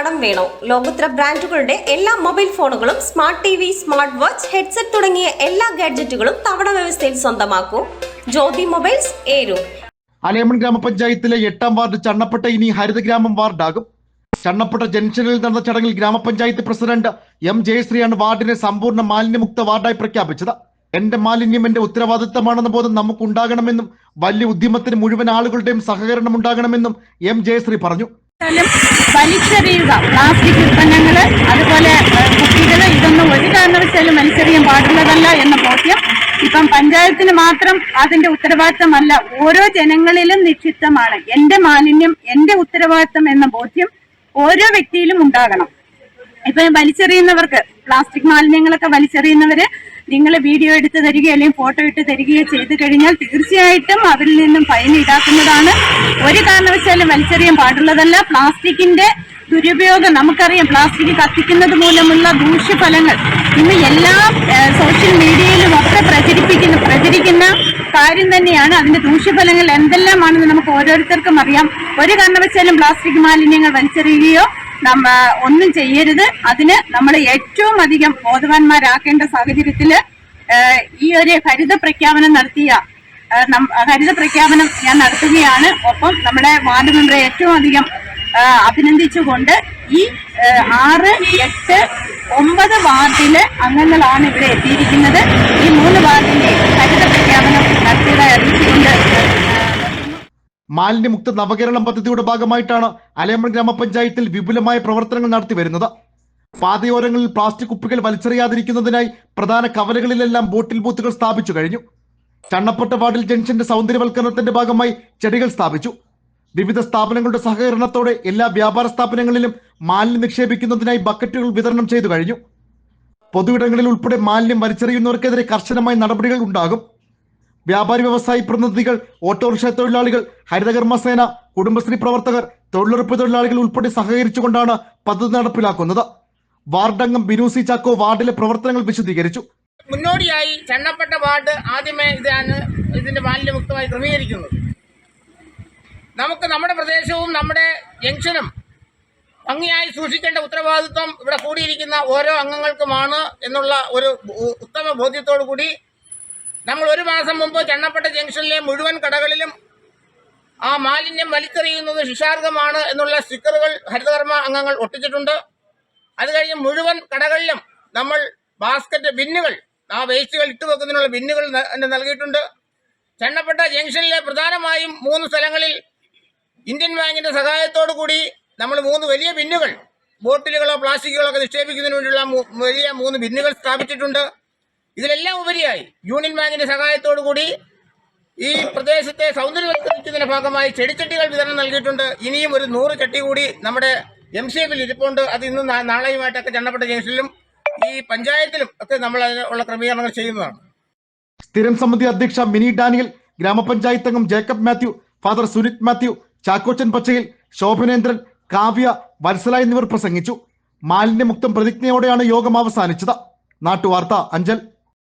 കടം വേണോ? ലോകോത്തര ബ്രാൻഡുകളുടെ എല്ലാ മൊബൈൽ ഫോണുകളും smart T V smart watch headset തുടങ്ങിയ എല്ലാ ഗാഡ്ജറ്റുകളും തവണ വ്യവസ്ഥയിൽ സ്വന്തമാക്കൂ. ജ്യോതി മൊബൈൽസ് അലേമൺ ഗ്രാമപഞ്ചായത്തിലെ എട്ടാം വാർഡ് ചണ്ണപ്പെട്ട ഇനി ഹരിതഗ്രാമം വാർഡാകും. ചണ്ണപ്പെട്ട ജംഗ്ഷനിൽ നടന്ന ചടങ്ങിൽ ഗ്രാമപഞ്ചായത്ത് പ്രസിഡന്റ് എം ജയശ്രീയാണ് വാർഡിനെ സമ്പൂർണ മാലിന്യമുക്ത വാർഡായി പ്രഖ്യാപിച്ചത്. എന്റെ മാലിന്യം എന്റെ ഉത്തരവാദിത്തമാണെന്ന ബോധം നമുക്ക് ഉണ്ടാകണമെന്നും വലിയ ഉദ്യമത്തിന് മുഴുവൻ ആളുകളുടെയും സഹകരണം ഉണ്ടാകണമെന്നും എം ജയശ്രീ പറഞ്ഞു. വലിച്ചെറിയുക. പ്ലാസ്റ്റിക് ഉൽപ്പന്നങ്ങൾ അതുപോലെ കുട്ടികൾ ഇതൊന്നും ഒരു കാരണവശാലും വലിച്ചെറിയാൻ പാടുള്ളതല്ല എന്ന ബോധ്യം ഇപ്പം പഞ്ചായത്തിന് മാത്രം അതിന്റെ ഉത്തരവാദിത്തമല്ല. ഓരോ ജനങ്ങളിലും നിക്ഷിപ്തമാണ്. എന്റെ മാലിന്യം എന്റെ ഉത്തരവാദിത്തം എന്ന ബോധ്യം ഓരോ വ്യക്തിയിലും ഉണ്ടാകണം. ഇപ്പൊ വലിച്ചെറിയുന്നവർക്ക് പ്ലാസ്റ്റിക് മാലിന്യങ്ങളൊക്കെ വലിച്ചെറിയുന്നവര് നിങ്ങൾ വീഡിയോ എടുത്ത് തരികയോ അല്ലെങ്കിൽ ഫോട്ടോ ഇട്ട് തരികയോ ചെയ്തു കഴിഞ്ഞാൽ തീർച്ചയായിട്ടും അതിൽ നിന്നും ഫൈൻ ഈടാക്കുന്നതാണ്. ഒരു കാരണവശാലും വലിച്ചെറിയാൻ പാടുള്ളതല്ല. പ്ലാസ്റ്റിക്കിന്റെ ദുരുപയോഗം നമുക്കറിയാം. പ്ലാസ്റ്റിക് കത്തിക്കുന്നത് മൂലമുള്ള ദൂഷ്യഫലങ്ങൾ. ഇന്ന് എല്ലാ സോഷ്യൽ മീഡിയയിലും ഒക്കെ പ്രചരിപ്പിക്കുന്ന പ്രചരിക്കുന്ന കാര്യം തന്നെയാണ്. അതിന്റെ ദൂഷ്യഫലങ്ങൾ എന്തെല്ലാമാണെന്ന് നമുക്ക് ഓരോരുത്തർക്കും അറിയാം. ഒരു കാരണവശാലും പ്ലാസ്റ്റിക് മാലിന്യങ്ങൾ വലിച്ചെറിയുകയോ നമ്മ ഒന്നും ചെയ്യരുത്. അതിന് നമ്മൾ ഏറ്റവും അധികം ബോധവാന്മാരാക്കേണ്ട സാഹചര്യത്തിൽ ഈ ഒരു ഹരിത പ്രഖ്യാപനം നടത്തിയ ഹരിത പ്രഖ്യാപനം ഞാൻ നടത്തുകയാണ്. ഒപ്പം നമ്മുടെ വാർഡ് മെമ്പറെ ഏറ്റവും അധികം അഭിനന്ദിച്ചുകൊണ്ട് ഈ ആറ് എട്ട് ഒമ്പത് വാർഡിലെ അംഗങ്ങളാണ് ഇവിടെ എത്തിയിരിക്കുന്നത്. ഈ മൂന്ന് വാർഡിന്റെ ഹരിത പ്രഖ്യാപനം നടത്തിയതായി അറിയിച്ചുകൊണ്ട് മാലിന്യമുക്ത നവകേരളം പദ്ധതിയുടെ ഭാഗമായിട്ടാണ് അലയമൺ ഗ്രാമപഞ്ചായത്തിൽ വിപുലമായ പ്രവർത്തനങ്ങൾ നടത്തി വരുന്നത്. പാതയോരങ്ങളിൽ പ്ലാസ്റ്റിക് കുപ്പികൾ വലിച്ചെറിയാതിരിക്കുന്നതിനായി പ്രധാന കവലകളിലെല്ലാം ബോട്ടിൽ ബൂത്തുകൾ സ്ഥാപിച്ചു കഴിഞ്ഞു. ചണ്ണപ്പട്ട വാർഡിൽ ജംഗ്ഷന്റെ സൗന്ദര്യവൽക്കരണത്തിന്റെ ഭാഗമായി ചെടികൾ സ്ഥാപിച്ചു. വിവിധ സ്ഥാപനങ്ങളുടെ സഹകരണത്തോടെ എല്ലാ വ്യാപാര സ്ഥാപനങ്ങളിലും മാലിന്യം നിക്ഷേപിക്കുന്നതിനായി ബക്കറ്റുകൾ വിതരണം ചെയ്തു കഴിഞ്ഞു. പൊതുവിടങ്ങളിൽ ഉൾപ്പെടെ മാലിന്യം വലിച്ചെറിയുന്നവർക്കെതിരെ കർശനമായ നടപടികൾ ഉണ്ടാകും. വ്യാപാരി വ്യവസായി പ്രതിനിധികൾ ഓട്ടോറിക്ഷ തൊഴിലാളികൾ ഹരിതകർമ്മസേന കുടുംബശ്രീ പ്രവർത്തകർ തൊഴിലുറപ്പ് തൊഴിലാളികൾ ഉൾപ്പെടെ സഹകരിച്ചുകൊണ്ടാണ് പദ്ധതി നടപ്പിലാക്കുന്നത്. വാർഡംഗം ബിനൂസി ചാക്കോ വാർഡിലെ പ്രവർത്തനങ്ങൾ വിശദീകരിച്ചു. മുന്നോടിയായി ചണ്ണപ്പെട്ട വാർഡ് ആദ്യമേ ഇതാണ് ഇതിന്റെ മാലിന്യമുക്തമായി ക്രമീകരിക്കുന്നത്. നമുക്ക് നമ്മുടെ പ്രദേശവും നമ്മുടെ ജംഗ്ഷനും ഭംഗിയായി സൂക്ഷിക്കേണ്ട ഉത്തരവാദിത്വം ഇവിടെ കൂടിയിരിക്കുന്ന ഓരോ അംഗങ്ങൾക്കുമാണ് എന്നുള്ള ഒരു ഉത്തമ ബോധ്യത്തോടു കൂടി നമ്മൾ ഒരു മാസം മുമ്പ് ചണ്ണപ്പട്ട ജംഗ്ഷനിലെ മുഴുവൻ കടകളിലും ആ മാലിന്യം വലിച്ചെറിയുന്നത് ശിക്ഷാർഹമാണ് എന്നുള്ള സ്റ്റിക്കറുകൾ ഹരിതകർമ്മ അംഗങ്ങൾ ഒട്ടിച്ചിട്ടുണ്ട്. അത് കഴിഞ്ഞ് മുഴുവൻ കടകളിലും നമ്മൾ ബാസ്ക്കറ്റ് ബിന്നുകൾ ആ വേസ്റ്റുകൾ ഇട്ടുവെക്കുന്നതിനുള്ള ബിന്നുകൾ നൽകിയിട്ടുണ്ട്. ചെണ്ണപ്പെട്ട ജംഗ്ഷനിലെ പ്രധാനമായും മൂന്ന് സ്ഥലങ്ങളിൽ ഇന്ത്യൻ ബാങ്കിന്റെ സഹായത്തോടു കൂടി നമ്മൾ മൂന്ന് വലിയ ബിന്നുകൾ ബോട്ടിലുകളോ പ്ലാസ്റ്റിക്കുകളോ ഒക്കെ നിക്ഷേപിക്കുന്നതിന് വേണ്ടിയുള്ള വലിയ മൂന്ന് ബിന്നുകൾ സ്ഥാപിച്ചിട്ടുണ്ട്. ഇതിലെല്ലാം ഉപരിയായി. യൂണിയൻ ബാങ്കിന്റെ സഹായത്തോടു കൂടി ഈ പ്രദേശത്തെ സൗന്ദര്യവൽക്കരിക്കുന്നതിന്റെ ഭാഗമായി ചെടിച്ചട്ടികൾ വിതരണം നൽകിയിട്ടുണ്ട്. ഇനിയും ഒരു നൂറ് ചട്ടി കൂടി നമ്മുടെ എം സി എഫിൽ ഇരിപ്പുണ്ട്. അത് ഇന്നും നാളെയുമായിട്ടൊക്കെ ചണ്ണപ്പെട്ട ജംഗ്ഷനിലും ഈ പഞ്ചായത്തിലും ഒക്കെ നമ്മൾ അതിനുള്ള ക്രമീകരണങ്ങൾ ചെയ്യുന്നതാണ്. സ്ഥിരം സമിതി അധ്യക്ഷ മിനി ഡാനിയൽ ഗ്രാമപഞ്ചായത്ത് അംഗം ജേക്കബ് മാത്യു ഫാദർ സുനിത് മാത്യു ചാക്കോച്ചൻ പച്ചയിൽ ശോഭനേന്ദ്രൻ കാവ്യ വത്സല എന്നിവർ പ്രസംഗിച്ചു. മാലിന്യമുക്തം പ്രതിജ്ഞയോടെയാണ് യോഗം അവസാനിച്ചത്. നാട്ടുവാർത്ത അഞ്ചൽ.